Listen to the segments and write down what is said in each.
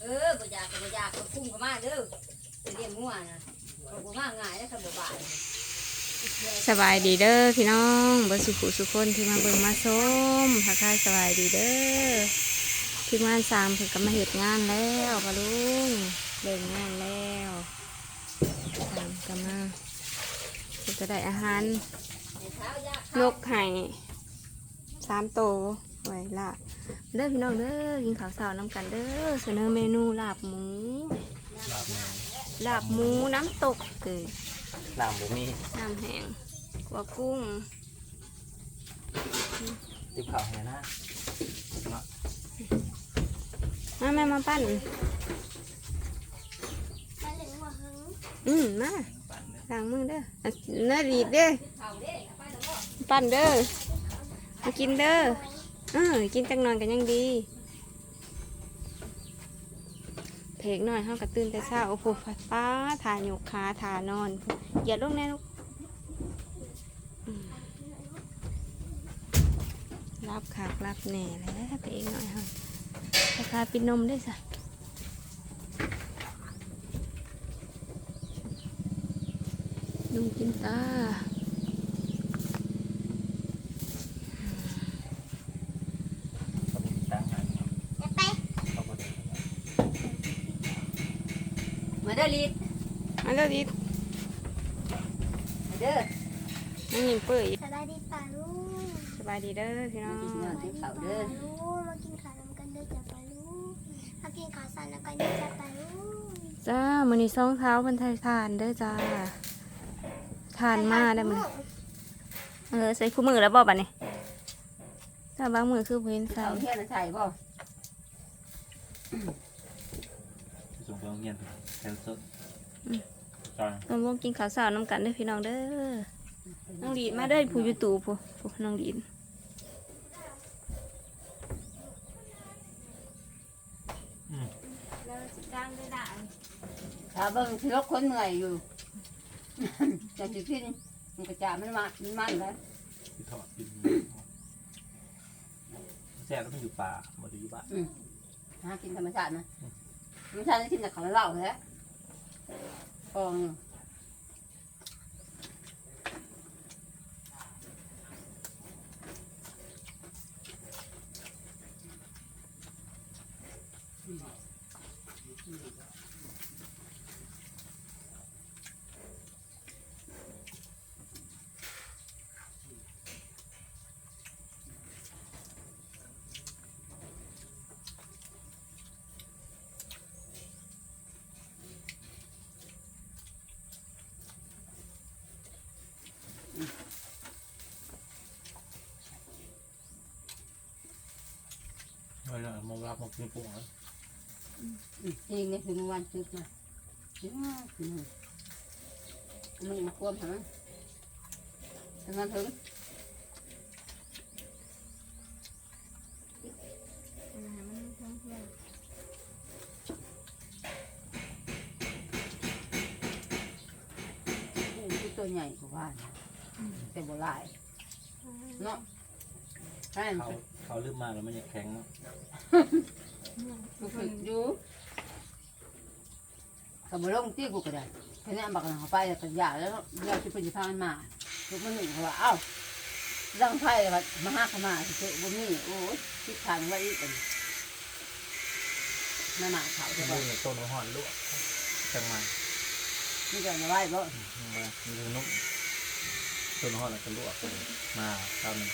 เออบ่อยากก็บ่อยากก็คุ้มก็มาเด้อไปเลี้ยงงัวนะก็บ่มาง่ายนะคันบ่บาดสบายดีเด้อพี่น้องเบอร์สุขุสุคนที่มาเบิ่งมาส้มทักทายสบายดีเด้อทีมงานสามเพิ่นก็มาเฮ็ดงานแล้วปะลุงเลิกงานแล้วสามก็มาเพิ่นก็ได้อาหารในเช้ายากนกไห่สามโตว ไว้ละเด้อพี่น้องเด้อกินข้าวเช้าน้ำกันเด้อเสนอเมนูลาบหมู ลาบแม่ลาบหมูน้ำตกเกยลาบบ่มีน้ำแห้งกัวกุ้งติบข้าวให้นะมาแม่มาปั้นอืมมาล้างมือเด้อเนื้อดีดเด้อเข้าเด้ไปแล้วบ่ปั้นเด้อ มากินเด้อ เออกินจังนอนกันยังดี เพกหน่อยห้ากระตื่นแต่เช้าโอ้โหป้าทาหยกขาทานอนอย่าลงแน่ลูกรับขากรับแหน่แล้วเพกหน่อยห้าราคาปิดนมได้สะลุงกินตาเป็นตั้งให้เขาบ่ได้ มาเด้อลีด มาเด้อดิ มาเด้อ นั่งยิ้ม เปื่อยสบายดีป่าลูกสบายดีเด้อพี่น้องกินเนื้อกินข้าวเด้อลูกมากินข้าวน้ำกันเด้อจ้ะป่าลูกมากินข้าวสารน้ำกันเด้อจ้ะป่าลูกจ้ามือนี้ซองเท้าเพิ่นไทยทานเด้อจ้าทานมาได้มื้อนี้เออใส่คู่มือแล้วบ่บัดนี้ถ้าบางมือคือบ่เห็นใส่เอาเฮียน่ะใส่บ่ส่งไปโรงเรียนแคนเซิลจอยเราวงกินข้าวสาวน้ำกันเด้อพี่น้องเด้อ น้องดีดมาเด้อผู้อยู่ตู่ผู้ผู้น้องดีดแล้วสิจ้างได้ด่าถ้าเบิ่งสิลกคนเหนื่อยอยู่ จะสิกินมันก็จะมันมามันมันแล้วที่ทอดกินแซ่บแล้วมันอยู่ป่าบ่ได้อยู่บ้านหากินธรรมชาตินะธรรมชาตินี่กินแต่ของเหล้าแท้ฟอง ลามารับมากินปุ๋งแล้วจริงเนี่ยคือเมื่อวันซื้อมาซื้อมาซื้อมามึงมาควบทำไมทำงานถึงกุ้งที่ตัวใหญ่กว่าบ้านแต่โบราณเนาะใช่เขาเขาลืมมาแล้วมันยังแข็งเนาะ มันคือยู่กับลงที่กูก็ได้แค่นี้บักหนังเขาไปกันยาแล้วเราจะเป็นทางมาลูกมันหนึ่งเขาว่าเอ้าดังไพ่แบบมาห้าขมาเฉยๆบ่มีโอ้ยทิศทางไว้อีกอันหน้าหนาเขาจะบอกต้นหอนลวกจังมานี่จะมาไว้บ่มามีนุ่มต้นหอนแล้วก็ลวกมาตามนี้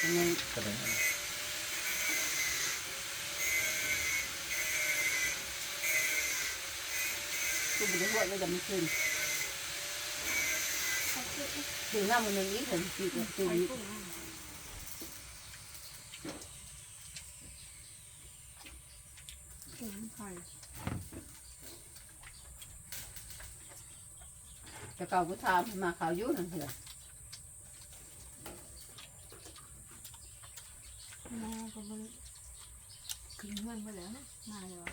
อันนั้กระเด็น กูไม่ได้พูดไม่จะไม่ขึ้นถึงหน้ามันยังนี้ถึงปีกปีนี้จะเก่ากูทำมาขาวยุ่นเถอะมาก็บ่กินเงินไปแล้วนะมาแล้วะ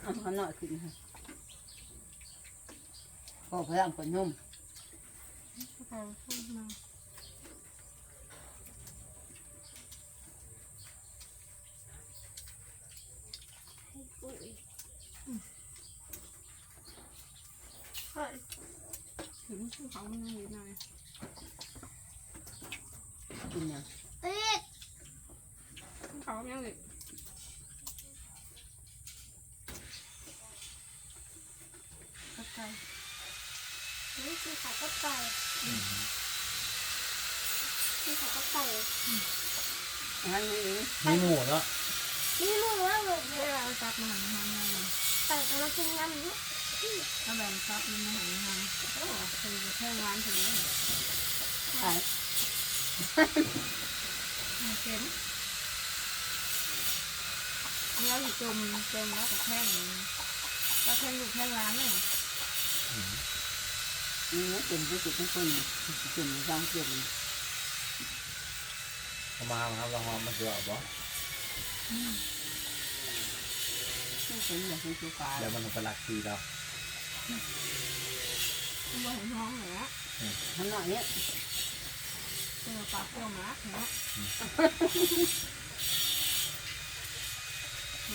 เอาหน่อยขึ้นค่ะ ก็พยายามคนนุ่มแต่พูดมาให้กูอยถึงชื่นี้เลยกินยัง ไปคือขาก็ไปงั้นนี่เองมีหมูเนาะนี่มึงว่าแบบเวลาซักมาหันทำไงแต่กำลังกินน้ำอยู่ถ้าแบ่งซักมันมาหันทำโอ้คือแค่ร้านถึงเลยใช่เค็มแล้วอยู่จมจมแล้วกับแท่งก็แท่งอยู่แท่งร้านเลย นี่เป็นผู้จิตทุกคนเกินย่างเกี่ยวเอามาครับเราหอมมาเสือบ่ไม่เป็นอย่างที่ชูฟ้าเดี๋ยวมันไปลักทีเราตัวเห็นท้องเลยละหน่อยเนี้ยเจอปลาพวกมากเนาะ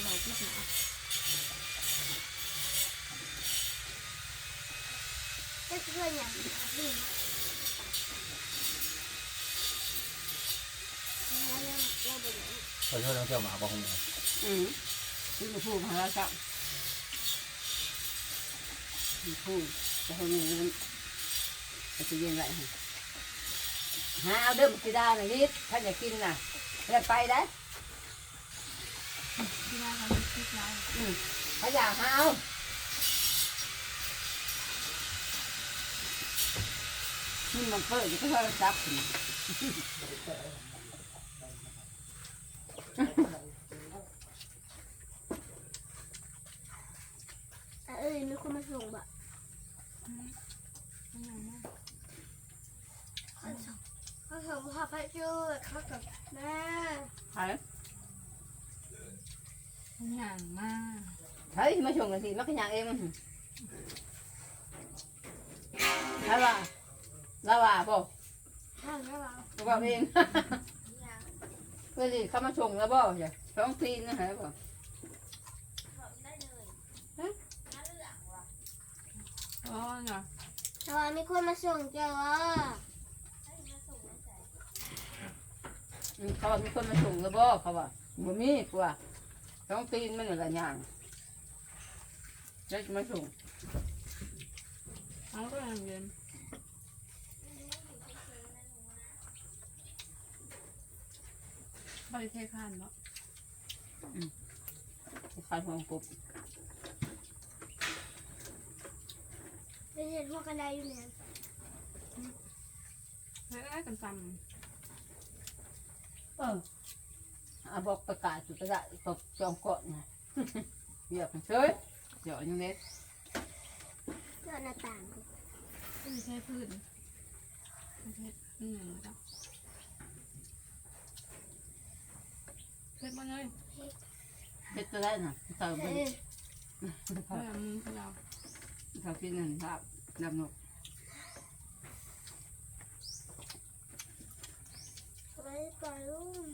เราคิดหนา ก็เพื่อนอย่างนี้แล้วเราเราไปไหนขอโทษน้องเที่ยวหมาบ่คงอืมที่จะพูดมาแล้วครับพูดจะให้มันมันจะเย็นไรฮะหาเอาเดิมกินได้นะนิดถ้าอยากกินน่ะแล้วไปได้ที่ว่าเขาไม่คิดร้ายถ้าอยากหาเอา นี่มันเปิดจะก็โทรศัพท์เอ้ยมีคนมาส่งบะเขาส่งเขาส่งพ่อพระจูดเขากับแม่ใช่อย่างมากใช่มาชงกันสิมาขยันเองมันใช่ป่ะแล้วว่าบอกท่านให้เราบอกเองเพื่อนสิเขามาชงแล้วบอกอย่าท้องตีนนะฮะบอกอ๋อเนาะแต่ว่ามีคนมาส่งเจ้าว่าอืมเขาว่ามีคนมาชงแล้วบอกเขาว่าบ่มีกว่าท้องตีนมันอะไรอย่างแล้วจะมาชงเขาก็ยังเย็น บริเทคานเนาะขายของกบเป็นเห็นพวกกันไดอยู่เนี่ยแล้วก็กันตเอออาบอกประกาศสุดประกาศตบจองเกาะนะเหยียบมันเฉยเดี๋ยวยังเล็กเพื่อนหน้าต่างำบริเทพื้นบริเทอืมแล้ว เพชรมาเลยเฮ็ดตัวได้น่ะเติมเอไปอเพื่อมึงเพื่อเราเขากินนั่นครับดำนกไปไปลูก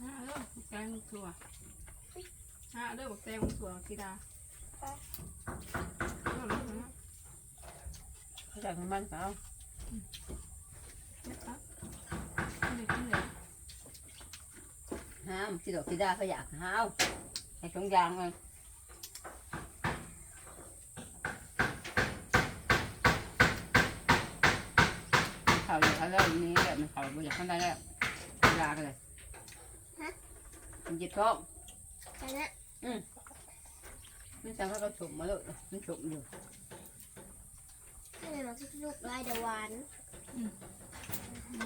ห้าเด้อแกงถั่วห้า เด้อบอกแกงถั่วกีดาเขาจากมันเขาเด็ดปะเด็ดเด็ดห้ามที่ดอกที่ได้เขาอยากห้าวให้ตรงยางมันเขาอยากเขาเริ่มนี้แบบมันเขาบ่อยากเขาได้แล้วยากันเลยมันจิตท้องแต่ นะมันสั่งเขาก็ฉุมมาเลยมันฉุมอยู่นี่มันคือลูกลายเดวาน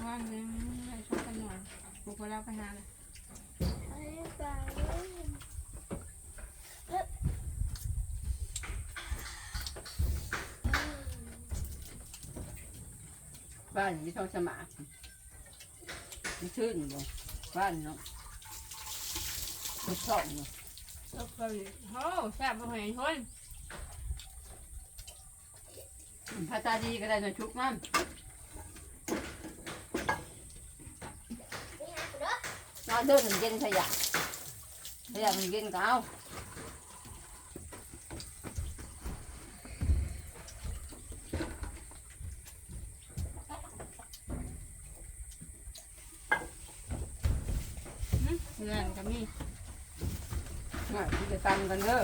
ว่างนึงไปชอบกันหน่อยบุกไปแล้วไปหาเลยไปไปลูกบ้านที่ท้องสมาธิมันชื่นอยู่บ้านเนาะมันชอบอ ยู่แล้วก็โอ้แซ่บมาเห็นคนพาตาดีก็ได้หน่อยชุกมันนี่ฮะเด้อนอนเดินถึงเย็นขยะขยะมันเย็นก็เอาเพื่อนก็มีห น่อยที่จะตันกันเด้อ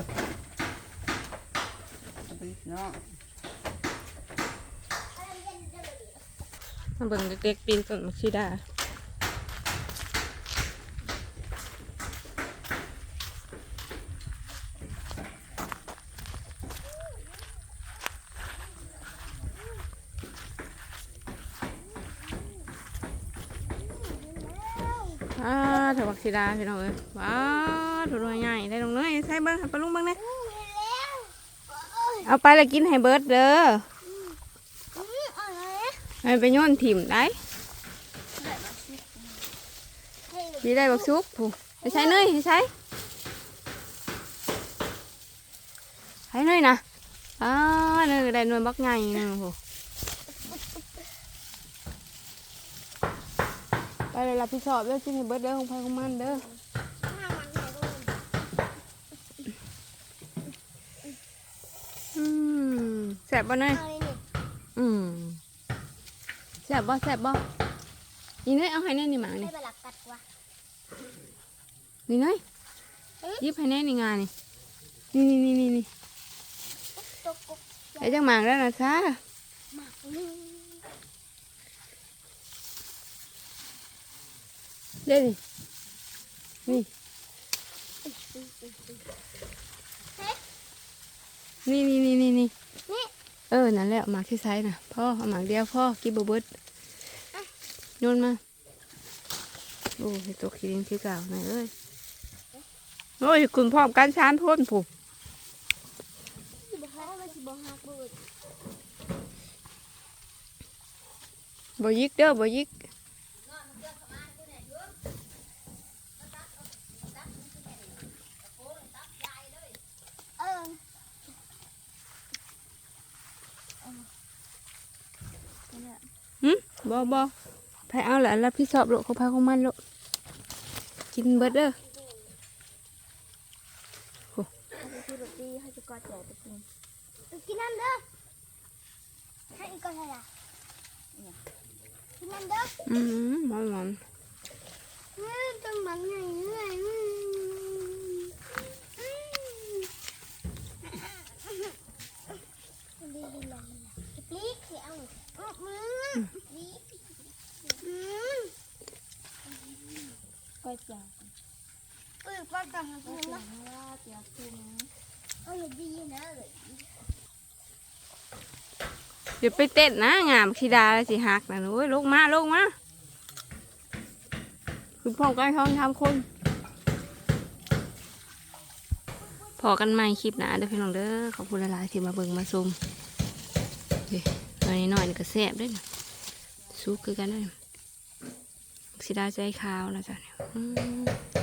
เอาไปเนาะมาเบิ่งเด็กๆปีนต้นมักซีดาว้าเถอะบักสีดาพี่น้องเอ้ยว้าว ถูกหน่วยใหญ่ได้ลงเนยใส่เบิ้งให้ปลาลุงเบิ้งเลยเห็นแล้วโอ้ยเอาไปแล้วกินให้เบิร์ดเด้อมอะไรนะให้ไปโยนถิ่มได้ให้ดีได้บักซุกผู้ให้ใช้เนยให้ใช้ให้เนยนะอ้าเนยได้นวยบักใหญ่นึงผู้ไปเลยรับผิดชอบเด้อกินให้เบิร์ดเด้อของใครของมันเด้อ ห้าวันไหนก็วัน อืมแซ่ บบ่เนยเอาเลยนี่อืมแซ่บบ่แซ่บบ่นี่เนยเอาให้เนยนี่หมาให้นี่บลักกัดวะนี่เนยหยิบให้เนยนี่งานนี่นี่นี่นี่นี่ตกกุ๊กไอ้จังหมางแล้วนะซ่าหมากนี่เด้ดินี่นี่นี่นี่นี่นี่นี่เออ นั่นแหละหมากที่ไซส์น่ะพ่อเอาหมากเดียวพ่อกินบเบิดโยนมา โอ้ยตัวขี้ดินขี้เก่าหน่อยเอ้ยโอ้ยคุณพ่อการชานพ่นผูกบอกให้ว่าสิบเบิดบ่ยิกเด้อบ่ยิก เออ หึบ่บ่ไปเอาละรับผิดชอบลูกเขาพาของมันลูกกินเบิดเด้อให้ไปซื้อโรตีให้จะกอดแจกไปกินกินน้ำเด้อให้อีกก็ใช่ละกินน้ำเด้ออืมหวานหวานเฮ้ยต้องมันไงเฮ้ยอืมอืมดีดีเลยพลิกสิเอาอืมมือพลิกอื ก็จะเออก็จะให้คุณนะเดี๋ยวคุณเออดีนะเลยเดี๋ยวไปเต้นนะงามธิดาสิหักนะโอ้ยลงมาลงมาคุณพ่อกันท้องทำคนพอกันใหม่คลิปนาเด้อพี่น้องเด้อขอบคุณหลายๆที่มาเบิ่งมาชมเฮ้ยหน่อยหน่อยก็แซ่บด้วยนะสู้คือกันด้วยสิดาใจขาวนะจ๊ะ เนี่ยอืม